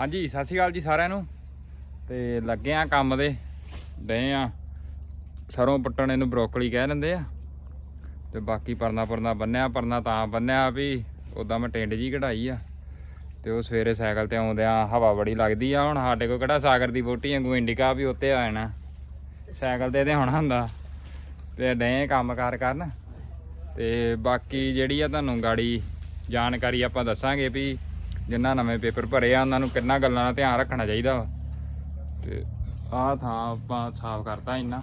ਹਾਂਜੀ, ਸਤਿ ਸ਼੍ਰੀ ਅਕਾਲ ਜੀ ਸਾਰਿਆਂ ਨੂੰ। ਤੇ ਲੱਗੇ ਆ ਕੰਮ ਦੇ। ਡਏ ਆ। ਸਰੋਂ ਪੱਟਣ ਇਹਨੂੰ ਬਰੋਕਲੀ ਕਹਿ ਦਿੰਦੇ ਆ। ਤੇ ਬਾਕੀ ਪਰਨਾ ਪਰਨਾ ਬੰਨਿਆ, ਪਰਨਾ ਤਾਂ ਬੰਨਿਆ ਵੀ ਉਦਾਂ ਮੈਂ ਟਿੰਡ ਜੀ ਕਢਾਈ ਆ। ਤੇ ਉਹ ਸਵੇਰੇ ਸਾਈਕਲ ਤੇ ਆਉਂਦਿਆਂ ਹਵਾ ਬੜੀ ਲੱਗਦੀ ਆ। ਹੁਣ ਸਾਡੇ ਕੋਲ ਕਿਹੜਾ ਸਾਗਰ ਦੀ ਬੋਟੀ ਵਾਂਗੂ ਇੰਡੀਕਾ ਵੀ ਉੱਤੇ ਆ ਜਾਣਾ। ਸਾਈਕਲ ਤੇ ਤੇ ਹੋਣਾ ਹੁੰਦਾ। ਤੇ ਡਏ ਕੰਮ ਕਾਰ ਕਰਨ। ਤੇ ਬਾਕੀ ਜਿਹੜੀ ਆ ਤੁਹਾਨੂੰ ਗਾੜੀ ਜਾਣਕਾਰੀ ਆਪਾਂ ਦੱਸਾਂਗੇ ਵੀ ਜਿਨ੍ਹਾਂ ਨਵੇਂ ਪੇਪਰ ਭਰੇ ਆ ਉਹਨਾਂ ਨੂੰ ਕਿੰਨਾ ਗੱਲਾਂ ਦਾ ਧਿਆਨ ਰੱਖਣਾ ਚਾਹੀਦਾ ਵਾ। ਤੇ ਆਹ ਥਾਂ ਆਪਾਂ ਸਾਫ਼ ਕਰਤਾ ਇੰਨਾ।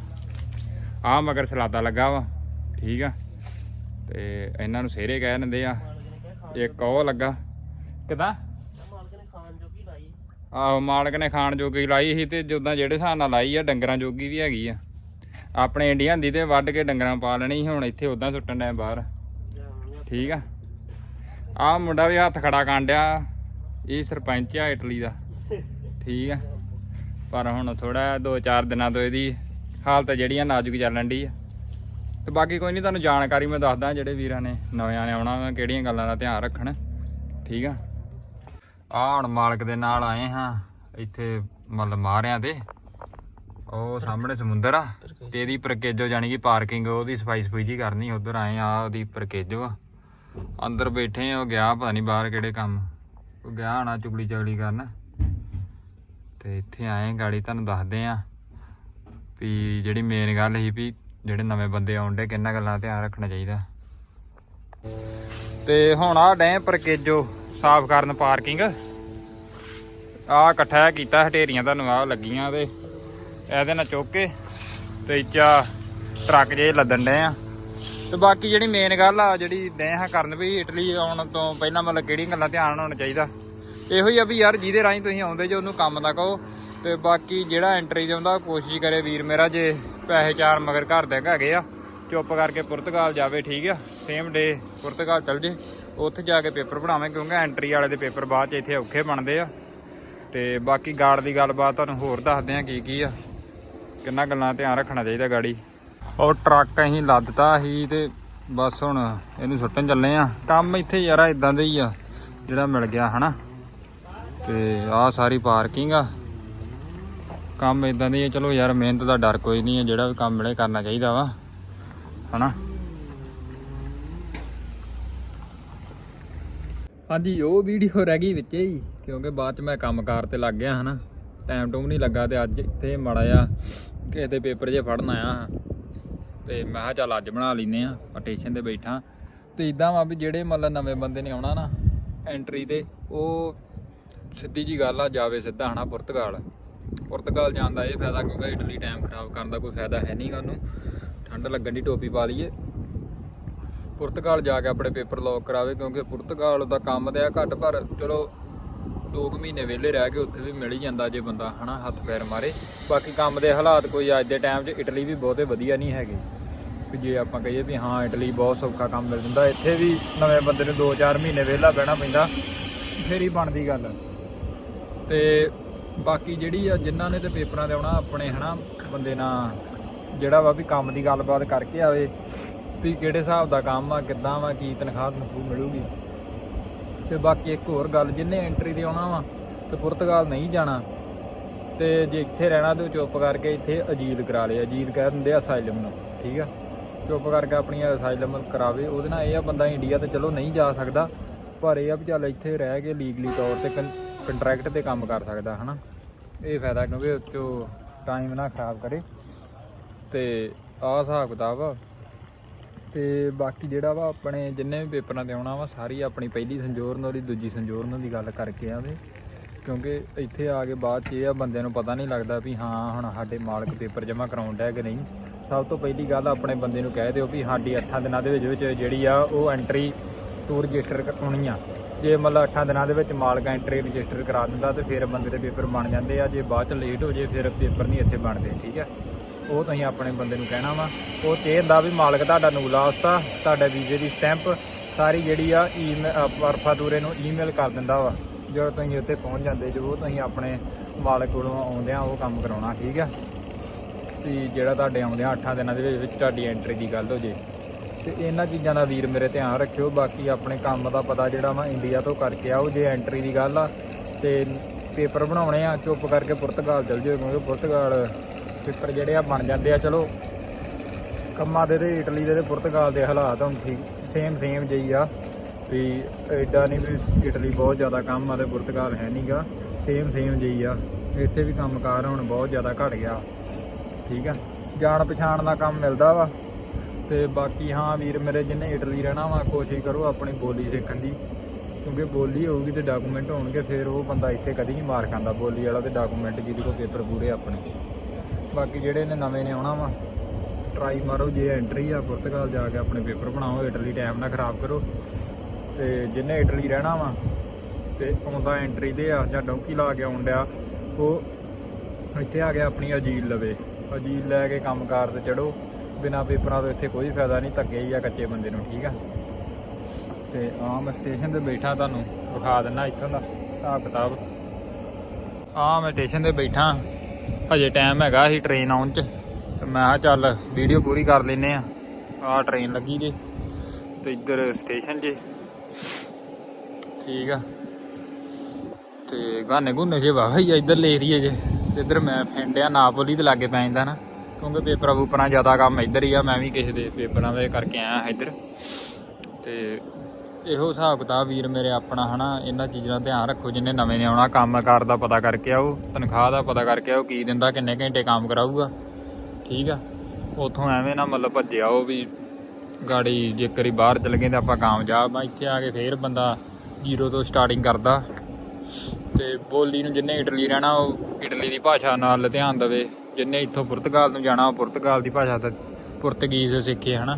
ਆਹ ਮਗਰ ਸਲਾਦਾ ਲੱਗਾ ਵਾ ਠੀਕ ਆ। ਤੇ ਇਹਨਾਂ ਨੂੰ ਸੇਰੇ ਕਹਿ ਦਿੰਦੇ ਆ ਇੱਕ ਉਹ ਲੱਗਾ। ਕਿਦਾਂ? ਆਹੋ ਮਾਲਕ ਨੇ ਖਾਣ ਜੋਗੀ ਲਾਈ ਸੀ ਤੇ ਜਿੱਦਾਂ ਜਿਹੜੇ ਹਿਸਾਬ ਨਾਲ ਲਾਈ ਆ ਡੰਗਰਾਂ ਜੋਗੀ ਵੀ ਹੈਗੀ ਆ। ਆਪਣੇ ਇੰਡੀਆ ਦੀ ਤੇ ਵੱਢ ਕੇ ਡੰਗਰਾਂ ਪਾ ਲੈਣੀ ਸੀ, ਹੁਣ ਇੱਥੇ ਉਦਾਂ ਸੁੱਟਣ ਡਿਆ ਬਾਹਰ। ਠੀਕ ਆ? ਆਹ ਮੁੰਡਾ ਵੀ ਹੱਥ ਖੜਾ ਕਾਂਡਿਆ ਇਹ ਸਰਪੰਚ ਆ ਇਟਲੀ ਦਾ। ਠੀਕ ਆ। ਪਰ ਹੁਣ ਥੋੜਾ ਦੋ ਚਾਰ ਦਿਨਾਂ ਤੋਂ ਇਹਦੀ ਹਾਲਤ ਜਿਹੜੀ ਆ ਨਾਜ਼ੁਕ ਚੱਲਣ ਦੀ ਆ। ਤੇ ਬਾਕੀ ਕੋਈ ਨਹੀਂ, ਤੁਹਾਨੂੰ ਜਾਣਕਾਰੀ ਮੈਂ ਦੱਸਦਾ ਜਿਹੜੇ ਵੀਰਾਂ ਨੇ ਨਵਿਆਂ ਨੇ ਆਉਣਾ ਵਾ, ਕਿਹੜੀਆਂ ਗੱਲਾਂ ਦਾ ਧਿਆਨ ਰੱਖਣ। ਠੀਕ ਆ। ਆਹ ਹੁਣ ਮਾਲਕ ਦੇ ਨਾਲ ਆਏ ਹਾਂ, ਇੱਥੇ ਮਤਲਬ ਮਾਰਿਆਂ ਤੇ ਉਹ ਸਾਹਮਣੇ ਸਮੁੰਦਰ ਆ। ਤੇ ਇਹਦੀ ਪ੍ਰਕੇਜੋ ਜਾਨੀ ਕਿ ਪਾਰਕਿੰਗ, ਉਹਦੀ ਸਫ਼ਾਈ ਸਫ਼ਾਈ ਜੀ ਕਰਨੀ, ਉਧਰ ਆਏ ਆ, ਉਹਦੀ ਪ੍ਰਕੇਜੋ ਆ। ਅੰਦਰ ਬੈਠੇ ਆ, ਉਹ ਗਿਆ ਪਤਾ ਨਹੀਂ ਬਾਹਰ ਕਿਹੜੇ ਕੰਮ। ਉਹ ਗਿਆ ਹੋਣਾ ਚੁਗਲੀ ਚਗਲੀ ਕਰਨ। ਤੇ ਇੱਥੇ ਆਏ ਗਾੜੀ, ਤੁਹਾਨੂੰ ਦੱਸਦੇ ਆ ਵੀ ਜਿਹੜੀ ਮੇਨ ਗੱਲ ਸੀ ਵੀ ਜਿਹੜੇ ਨਵੇਂ ਬੰਦੇ ਆਉਂਦੇ ਕਿੰਨਾ ਗੱਲਾਂ ਦਾ ਧਿਆਨ ਰੱਖਣਾ ਚਾਹੀਦਾ। ਤੇ ਹੁਣ ਆ ਡੈ ਪ੍ਰਕੇਜੋ, ਸਾਫ਼ ਕਰਨ ਪਾਰਕਿੰਗ। ਆ ਇਕੱਠਾ ਕੀਤਾ, ਹਟੇਰੀਆਂ ਤੁਹਾਨੂੰ ਆ ਲੱਗੀਆਂ ਤੇ ਇਹਦੇ ਨਾਲ ਚੁੱਕ ਕੇ ਤੇ ਇੱਚਾ ਟਰੱਕ ਜੇ ਲੱਦਣ ਡੇ ਆ। ਤੇ ਬਾਕੀ ਜਿਹੜੀ ਮੇਨ ਗੱਲ ਆ, ਜਿਹੜੀ ਡੈ ਹਾਂ ਕਰਨ ਵੀ ਇਟਲੀ ਆਉਣ ਤੋਂ ਪਹਿਲਾਂ ਮਤਲਬ ਕਿਹੜੀਆਂ ਗੱਲਾਂ ਧਿਆਨ ਹੋਣਾ ਚਾਹੀਦਾ। ਇਹੋ ਹੀ ਆ ਵੀ ਯਾਰ ਜਿਹਦੇ ਰਾਹੀਂ ਤੁਸੀਂ ਆਉਂਦੇ ਜੋ, ਉਹਨੂੰ ਕੰਮ ਦਾ ਕਹੋ। ਤੇ ਬਾਕੀ ਜਿਹੜਾ ਐਂਟਰੀ ਜਾਂਦਾ ਕੋਸ਼ਿਸ਼ ਕਰੇ ਵੀਰ ਮੇਰਾ ਜੇ ਪੈਸੇ ਚਾਰ ਮਗਰ ਘਰ ਦੇ ਹੈਗੇ ਆ, ਚੁੱਪ ਕਰਕੇ ਪੁਰਤਗਾਲ ਜਾਵੇ, ਠੀਕ ਆ? ਸੇਮ ਡੇ ਪੁਰਤਗਾਲ ਚਲ ਜੇ। ਉੱਥੇ ਜਾ ਕੇ ਪੇਪਰ ਬਣਾਵੇਂ ਕਿਉਂਕਿ ਐਂਟਰੀ ਵਾਲੇ ਦੇ ਪੇਪਰ ਬਾਅਦ ਚ ਇੱਥੇ ਔਖੇ ਬਣਦੇ ਆ। ਤੇ ਬਾਕੀ ਗਾਰਡ ਦੀ ਗੱਲਬਾਤ ਤੁਹਾਨੂੰ ਹੋਰ ਦੱਸਦੇ ਆ ਕੀ ਕੀ ਆ। ਕਿੰਨਾ ਗੱਲਾਂ ਧਿਆਨ ਰੱਖਣਾ ਚਾਹੀਦਾ ਗਾੜੀ। ਉਹ ਟਰੱਕ ਅਸੀਂ ਲੱਦਤਾ ਸੀ ਤੇ ਬਸ ਹੁਣ ਇਹਨੂੰ ਸੁੱਟਣ ਚੱਲੇ ਆ। ਕੰਮ ਇੱਥੇ ਯਾਰ ਇਦਾਂ ਦਾ ਹੀ ਆ, ਜਿਹੜਾ ਮਿਲ ਗਿਆ, ਹਨਾ? ਤੇ ਆਹ ਸਾਰੀ ਪਾਰਕਿੰਗ ਆ। ਕੰਮ ਇਦਾਂ ਦੀ ਹੈ ਚਲੋ ਯਾਰ, ਮਿਹਨਤ ਦਾ ਡਰ ਕੋਈ ਨਹੀਂ ਹੈ ਜਿਹੜਾ ਵੀ ਕੰਮ ਮਿਲੇ ਕਰਨਾ ਚਾਹੀਦਾ ਵਾ, ਹਨਾ? ਹਾਂਜੀ, ਉਹ ਵੀਡੀਓ ਰਹਿ ਗਈ ਵਿੱਚ ਹੀ, ਕਿਉਂਕਿ ਬਾਅਦ ਚ ਮੈਂ ਕੰਮਕਾਰ ਤੇ ਲੱਗ ਗਿਆ, ਹਨਾ? ਟਾਈਮ ਟੂਮ ਨਹੀਂ ਲੱਗਾ ਤੇ ਅੱਜ ਇੱਥੇ ਮਾੜਾ ਆ ਕਿਸੇ ਦੇ ਪੇਪਰ ਜੇ ਫੜਨ ਆਇਆ ਹਾਂ। ਤੇ ਮੈਂ ਕਿਹਾ ਚੱਲ ਅੱਜ ਬਣਾ ਲੈਨੇ ਆ ਪਟੀਸ਼ਨ ਤੇ ਬੈਠਾ। ਤੇ ਇਦਾਂ ਵਾ ਵੀ ਜਿਹੜੇ ਮਤਲਬ ਨਵੇਂ ਬੰਦੇ ਨੇ ਆਉਣਾ ਨਾ ਐਂਟਰੀ ਤੇ, ਉਹ ਸਿੱਧੀ ਜੀ ਗੱਲ ਆ, ਜਾਵੇ ਸਿੱਧਾ ਹਨਾ ਪੁਰਤਗਾਲ। ਪੁਰਤਗਾਲ ਜਾਣ ਦਾ ਇਹ ਫਾਇਦਾ ਕਿਉਂਕਿ ਇਟਲੀ ਟਾਈਮ ਖਰਾਬ ਕਰਨ ਦਾ ਕੋਈ ਫਾਇਦਾ ਹੈ ਨਹੀਂਗਾ ਉਹਨੂੰ। ਠੰਡ ਲੱਗਣ ਦੀ ਟੋਪੀ ਪਾ ਲਈਏ। ਪੁਰਤਗਾਲ ਜਾ ਕੇ ਆਪਣੇ ਪੇਪਰ ਲੌਕ ਕਰਾਵੇ ਕਿਉਂਕਿ ਪੁਰਤਗਾਲ ਦਾ ਕੰਮ ਤੇ ਆ ਘੱਟ, ਪਰ ਚਲੋ 2 ਮਹੀਨੇ ਵਿਹਲੇ ਰਹਿ ਕੇ ਉੱਥੇ ਵੀ ਮਿਲ ਹੀ ਜਾਂਦਾ ਜੇ ਬੰਦਾ ਹਨਾ ਹੱਥ ਪੈਰ ਮਾਰੇ। ਬਾਕੀ ਕੰਮ ਦੇ ਹਾਲਾਤ ਕੋਈ ਅੱਜ ਦੇ ਟਾਈਮ 'ਚ ਇਟਲੀ ਵੀ ਬਹੁਤੇ ਵਧੀਆ ਨਹੀਂ ਹੈਗੇ। ਜੇ ਆਪਾਂ ਕਹੀਏ ਵੀ ਹਾਂ ਇਟਲੀ ਬਹੁਤ ਸੌਖਾ ਕੰਮ ਮਿਲ ਜਾਂਦਾ, ਇੱਥੇ ਵੀ ਨਵੇਂ ਬੰਦੇ ਨੂੰ 2-4 ਮਹੀਨੇ ਵਿਹਲਾ ਬਹਿਣਾ ਪੈਂਦਾ, ਫੇਰ ਹੀ ਬਣਦੀ ਗੱਲ। ਤੇ ਬਾਕੀ ਜਿਹੜੀ ਆ ਜਿਨ੍ਹਾਂ ਨੇ ਤੇ ਪੇਪਰਾਂ ਤੇ ਆਉਣਾ ਆਪਣੇ, ਹਨਾ, ਬੰਦੇ ਨਾਲ, ਜਿਹੜਾ ਵਾ ਵੀ ਕੰਮ ਦੀ ਗੱਲਬਾਤ ਕਰਕੇ ਆਵੇ, ਵੀ ਕਿਹੜੇ ਹਿਸਾਬ ਦਾ ਕੰਮ ਆ, ਕਿੱਦਾਂ ਵਾ, ਕੀ ਤਨਖਾਹ ਤਨਖੂ ਮਿਲੂਗੀ। ਤੇ ਬਾਕੀ ਇੱਕ ਹੋਰ ਗੱਲ, ਜਿੰਨੇ ਐਂਟਰੀ ਤੇ ਆਉਣਾ ਵਾ, ਤੇ ਪੁਰਤਗਾਲ ਨਹੀਂ ਜਾਣਾ, ਤੇ ਜੇ ਇੱਥੇ ਰਹਿਣਾ ਤੇ ਉਹ ਚੁੱਪ ਕਰਕੇ ਇੱਥੇ ਅਜੀਲ ਕਰਾ ਲੇ ਅਜੀਲ ਕਹਿ ਦਿੰਦੇ ਆ ਅਸਾਈਲਮ ਨੂੰ, ਠੀਕ ਆ? ਚੁੱਪ ਕਰਕੇ ਆਪਣੀ ਅਸਾਈਲਮ ਕਰਾਵੇ, ਉਹਦੇ ਨਾਲ ਇਹ ਆ ਬੰਦਾ ਇੰਡੀਆ ਤੇ ਚਲੋ ਨਹੀਂ ਜਾ ਸਕਦਾ, ਪਰ ਇਹ ਆ ਵੀ ਚੱਲ ਇੱਥੇ ਰਹਿ ਕੇ ਲੀਗਲੀ ਤੌਰ ਤੇ ਕੰਟਰੈਕਟ ਤੇ ਕੰਮ ਕਰ ਸਕਦਾ, ਹਨਾ? ਇਹ ਫਾਇਦਾ ਕਿਉਂਕਿ ਉਹ 'ਚੋਂ ਟਾਈਮ ਨਾ ਖਰਾਬ ਕਰੇ। ਤੇ ਆਹ ਹਿਸਾਬ ਕਿਤਾਬ ਆ। ਤੇ ਬਾਕੀ ਜਿਹੜਾ ਵਾ ਆਪਣੇ ਜਿੰਨੇ ਵੀ ਪੇਪਰਾਂ ਤੇ ਆਉਣਾ ਵਾ, ਸਾਰੀ ਆਪਣੀ ਪਹਿਲੀ ਸੰਜੋਰਨ ਉਹਦੀ ਦੂਜੀ ਸੰਜੋਰਨ ਦੀ ਗੱਲ ਕਰਕੇ ਆਵੇ। ਕਿਉਂਕਿ ਇੱਥੇ ਆ ਕੇ ਬਾਅਦ ਚ ਇਹ ਆ ਬੰਦਿਆਂ ਨੂੰ ਪਤਾ ਨਹੀਂ ਲੱਗਦਾ ਵੀ ਹਾਂ, ਹੁਣ ਸਾਡੇ ਮਾਲਕ ਪੇਪਰ ਜਮ੍ਹਾਂ ਕਰਾਉਣ ਡਿਆ ਕਿ ਨਹੀਂ। ਸਭ ਤੋਂ ਪਹਿਲੀ ਗੱਲ ਆਪਣੇ ਬੰਦੇ ਨੂੰ ਕਹਿ ਦਿਓ ਵੀ ਸਾਡੀ 8 ਦਿਨਾਂ ਦੇ ਵਿੱਚ ਵਿੱਚ ਜਿਹੜੀ ਆ ਉਹ ਐਂਟਰੀ ਟੂ ਰਜਿਸਟਰ ਕਰਾਉਣੀ ਆ। ਜੇ ਮਤਲਬ 8 ਦਿਨਾਂ ਦੇ ਵਿੱਚ ਮਾਲਕ ਐਂਟਰੀ ਰਜਿਸਟਰ ਕਰਾ ਦਿੰਦਾ ਤੇ ਫਿਰ ਬੰਦੇ ਦੇ ਪੇਪਰ ਬਣ ਜਾਂਦੇ ਆ। ਜੇ ਬਾਅਦ ਚ ਲੇਟ ਹੋ ਜੇ ਫਿਰ ਪੇਪਰ ਨਹੀਂ ਇੱਥੇ ਬਣਦੇ, ਠੀਕ ਆ? ਉਹ ਤੁਸੀਂ ਆਪਣੇ ਬੰਦੇ ਨੂੰ ਕਹਿਣਾ ਵਾ। ਉਹ ਤੇ ਹੁੰਦਾ ਵੀ ਮਾਲਕ ਤੁਹਾਡਾ ਨੂੰ ਤੁਹਾਡੇ ਵੀਜ਼ੇ ਦੀ ਸਟੈਂਪ ਸਾਰੀ ਜਿਹੜੀ ਆ ਈਮੇਲ ਵਰਫਾਦੂਰੇ ਨੂੰ ਈਮੇਲ ਕਰ ਦਿੰਦਾ ਵਾ। ਜਦੋਂ ਤੁਸੀਂ ਉੱਥੇ ਪਹੁੰਚ ਜਾਂਦੇ ਜੋ ਤੁਸੀਂ ਆਪਣੇ ਮਾਲਕ ਕੋਲੋਂ ਆਉਂਦੇ ਆ ਉਹ ਕੰਮ ਕਰਾਉਣਾ, ਠੀਕ ਆ? ਵੀ ਜਿਹੜਾ ਤੁਹਾਡੇ ਆਉਂਦੇ ਆ 8 ਦਿਨਾਂ ਦੇ ਵਿੱਚ ਤੁਹਾਡੀ ਐਂਟਰੀ ਦੀ ਗੱਲ ਹੋ ਜੇ। ਤੇ ਇਹਨਾਂ ਚੀਜ਼ਾਂ ਦਾ ਵੀਰ ਮੇਰੇ ਧਿਆਨ ਰੱਖਿਓ, ਬਾਕੀ ਆਪਣੇ ਕੰਮ ਦਾ ਪਤਾ ਜਿਹੜਾ ਵਾ ਇੰਡੀਆ ਤੋਂ ਕਰਕੇ ਆਓ, ਜੇ ਐਂਟਰੀ ਦੀ ਗੱਲ ਆ, ਤੇ ਪੇਪਰ ਬਣਾਉਣੇ ਆ, ਚੁੱਪ ਕਰਕੇ ਪੁਰਤਗਾਲ ਚਲ ਜਾਓ, ਕਿਉਂਕਿ ਪੁਰਤਗਾਲ ਪੇਪਰ ਜਿਹੜੇ ਆ ਬਣ ਜਾਂਦੇ ਆ, ਚਲੋ। ਕੰਮਾਂ ਦੇ ਤੇ ਇਟਲੀ ਦੇ ਤੇ ਪੁਰਤਗਾਲ ਦੇ ਹਾਲਾਤ ਹੁਣ ਠੀਕ ਸੇਮ ਸੇਮ ਜਿਹੀ ਆ, ਵੀ ਐਡਾ ਨਹੀਂ ਵੀ ਇਟਲੀ ਬਹੁਤ ਜ਼ਿਆਦਾ ਕੰਮ ਆ ਤੇ ਪੁਰਤਗਾਲ ਹੈ ਨਹੀਂਗਾ ਸੇਮ ਸੇਮ ਜਿਹੀ ਆ। ਇੱਥੇ ਵੀ ਕੰਮਕਾਰ ਹੁਣ ਬਹੁਤ ਜ਼ਿਆਦਾ ਘਟ ਗਿਆ। ਠੀਕ ਆ। ਜਾਣ ਪਛਾਣ ਦਾ ਕੰਮ ਮਿਲਦਾ ਵਾ। ਤੇ ਬਾਕੀ ਹਾਂ ਵੀਰ ਮੇਰੇ ਜਿੰਨੇ ਇਟਲੀ ਰਹਿਣਾ ਵਾ, ਕੋਸ਼ਿਸ਼ ਕਰੋ ਆਪਣੀ ਬੋਲੀ ਸਿੱਖਣ ਦੀ। ਕਿਉਂਕਿ ਬੋਲੀ ਹੋਊਗੀ ਤੇ ਡਾਕੂਮੈਂਟ ਹੋਣਗੇ, ਫਿਰ ਉਹ ਬੰਦਾ ਇੱਥੇ ਕਦੀ ਨਹੀਂ ਮਾਰ ਖਾਂਦਾ ਬੋਲੀ ਵਾਲਾ ਤੇ ਡਾਕੂਮੈਂਟ ਜਿਹਦੇ ਕੋਲ ਪੇਪਰ ਪੂਰੇ ਆਪਣੇ। ਬਾਕੀ ਜਿਹੜੇ ਨੇ ਨਵੇਂ ਨੇ ਆਉਣਾ ਵਾ ਟਰਾਈ ਮਾਰੋ, ਜੇ ਐਂਟਰੀ ਆ, ਪੁਰਤਗਾਲ ਜਾ ਕੇ ਆਪਣੇ ਪੇਪਰ ਬਣਾਓ ਇਟਲੀ ਟਾਈਮ ਨਾ ਖਰਾਬ ਕਰੋ। ਤੇ ਜਿੰਨੇ ਇਟਲੀ ਰਹਿਣਾ ਵਾ, ਤੇ ਆਉਂਦਾ ਐਂਟਰੀ ਦੇ ਆ, ਜਾਂ ਡੌਂਕੀ ਲਾ ਕੇ ਆਉਣ ਡਿਆ, ਉਹ ਇੱਥੇ ਆ ਕੇ ਆਪਣੀ ਅਜੀਲ ਲਵੇ। ਅਜੀਲ ਲੈ ਕੇ ਕੰਮਕਾਰ ਤੇ ਚੜੋ। ਬਿਨਾ ਪੇਪਰਾਂ ਤੋਂ ਇੱਥੇ ਕੋਈ ਫਾਇਦਾ ਨਹੀਂ, ਧੱਕੇ ਹੀ ਆ ਕੱਚੇ ਬੰਦੇ ਨੂੰ, ਠੀਕ ਆ? ਤੇ ਆ ਮੈਂ ਸਟੇਸ਼ਨ ਤੇ ਬੈਠਾ ਤੁਹਾਨੂੰ, ਵਿਖਾ ਦਿੰਨਾ ਇੱਥੋਂ ਦਾ ਹਿਸਾਬ ਕਿਤਾਬ। ਆ ਮੈਂ ਸਟੇਸ਼ਨ ਤੇ ਬੈਠਾ, ਹਜੇ ਟਾਈਮ ਹੈਗਾ ਸੀ ਟ੍ਰੇਨ ਆਉਣ ਚ। ਤੇ ਮੈਂ ਕਿਹਾ ਚੱਲ ਵੀਡੀਓ ਪੂਰੀ ਕਰ ਲੈਨੇ ਆ ਆ ਟ੍ਰੇਨ ਲੱਗੀ ਜੇ, ਤੇ ਇੱਧਰ ਸਟੇਸ਼ਨ ਜੇ। ਠੀਕ ਆ। ਤੇ ਗਾਨੇ ਗੁੰਨੇ ਜੇ ਵਾਹ ਹੀ ਆ ਇੱਧਰ ਏਰੀਏ ਜੇ ਤੇ ਇੱਧਰ ਮੈਂ ਫਿੰਡਿਆ ਨਾਪੋਲੀ ਦੇ ਲਾਗੇ ਪੈ ਜਾਂਦਾ ਨਾ। ਕਿਉਂਕਿ ਪੇਪਰਾਂ ਪੂਪਰਾਂ ਜ਼ਿਆਦਾ ਕੰਮ ਇੱਧਰ ਹੀ ਆ, ਮੈਂ ਵੀ ਕਿਸੇ ਦੇ ਪੇਪਰਾਂ ਦੇ ਕਰਕੇ ਆਇਆ ਇੱਧਰ। ਤੇ ਇਹੋ ਹਿਸਾਬ ਕਿਤਾਬ ਵੀਰ ਮੇਰੇ ਆਪਣਾ ਹਨਾ, ਇਹਨਾਂ ਚੀਜ਼ਾਂ ਦਾ ਧਿਆਨ ਰੱਖੋ, ਜਿੰਨੇ ਨਵੇਂ ਨੇ ਆਉਣਾ ਕੰਮ ਕਾਰ ਦਾ ਪਤਾ ਕਰਕੇ ਆਓ, ਤਨਖਾਹ ਦਾ ਪਤਾ ਕਰਕੇ ਆਓ, ਕੀ ਦਿੰਦਾ, ਕਿੰਨੇ ਘੰਟੇ ਕੰਮ ਕਰਾਊਗਾ। ਠੀਕ ਆ? ਉਥੋਂ ਐਵੇਂ ਨਾ ਮਤਲਬ ਭੱਜਿਆ ਉਹ ਵੀ ਗਾੜੀ ਜੇ ਕਰੀ ਬਾਹਰ ਚਲ ਗਏ ਤਾਂ ਆਪਾਂ ਕਾਮਯਾਬ ਆ, ਇੱਥੇ ਆ ਕੇ ਫੇਰ ਬੰਦਾ ਜ਼ੀਰੋ ਤੋਂ ਸਟਾਰਟਿੰਗ ਕਰਦਾ। ਤੇ ਬੋਲੀ ਨੂੰ ਜਿੰਨੇ ਇਟਲੀ ਰਹਿਣਾ, ਉਹ ਇਟਲੀ ਦੀ ਭਾਸ਼ਾ ਨਾਲ ਧਿਆਨ ਦੇਵੇ। ਜਿੰਨੇ ਇੱਥੋਂ ਪੁਰਤਗਾਲ ਨੂੰ ਜਾਣਾ, ਉਹ ਪੁਰਤਗਾਲ ਦੀ ਭਾਸ਼ਾ ਤਾਂ ਪੁਰਤਗੀਜ਼ ਸਿੱਖੇ, ਹਨਾ?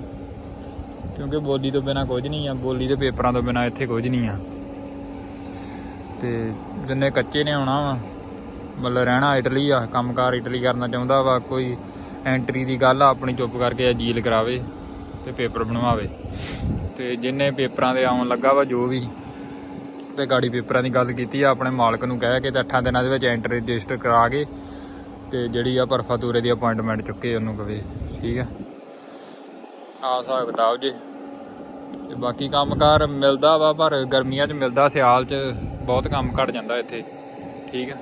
ਕਿਉਂਕਿ ਬੋਲੀ ਤੋਂ ਬਿਨਾ ਕੁਝ ਨਹੀਂ ਆ, ਬੋਲੀ ਦੇ ਪੇਪਰਾਂ ਤੋਂ ਬਿਨਾ ਇੱਥੇ ਕੁਝ ਨਹੀਂ ਆ। ਤੇ ਜਿੰਨੇ ਕੱਚੇ ਨੇ ਆਉਣਾ ਵਾ, ਮਤਲਬ ਰਹਿਣਾ ਇਟਲੀ ਆ, ਕੰਮਕਾਰ ਇਟਲੀ ਕਰਨਾ ਚਾਹੁੰਦਾ ਵਾ, ਕੋਈ ਐਂਟਰੀ ਦੀ ਗੱਲ ਆ, ਆਪਣੀ ਚੁੱਪ ਕਰਕੇ ਅਜੀਲ ਕਰਾਵੇ ਤੇ ਪੇਪਰ ਬਣਵਾਵੇ। ਤੇ ਜਿੰਨੇ ਪੇਪਰਾਂ ਦੇ ਆਉਣ ਲੱਗਾ ਵਾ, ਜੋ ਵੀ ਤੇ ਗਾੜੀ ਪੇਪਰਾਂ ਦੀ ਗੱਲ ਕੀਤੀ ਆ, ਆਪਣੇ ਮਾਲਕ ਨੂੰ ਕਹਿ ਕੇ ਤੇ 8 ਦਿਨਾਂ ਦੇ ਵਿੱਚ ਐਂਟਰੀ ਰਜਿਸਟਰ ਕਰਾ ਕੇ ਤੇ ਜਿਹੜੀ ਆ ਪਰਫਾਤੂਰੇ ਦੀ ਅਪਾਇੰਟਮੈਂਟ ਚੁੱਕੇ ਉਹਨੂੰ ਕਵੇ, ਠੀਕ ਆ? ਆ ਹਿਸਾਬ ਕਿਤਾਬ ਜੀ। ਤੇ ਬਾਕੀ ਕੰਮਕਾਰ ਮਿਲਦਾ ਵਾ, ਪਰ ਗਰਮੀਆਂ 'ਚ ਮਿਲਦਾ, ਸਿਆਲ 'ਚ ਬਹੁਤ ਕੰਮ ਘਟ ਜਾਂਦਾ ਇੱਥੇ, ਠੀਕ ਆ?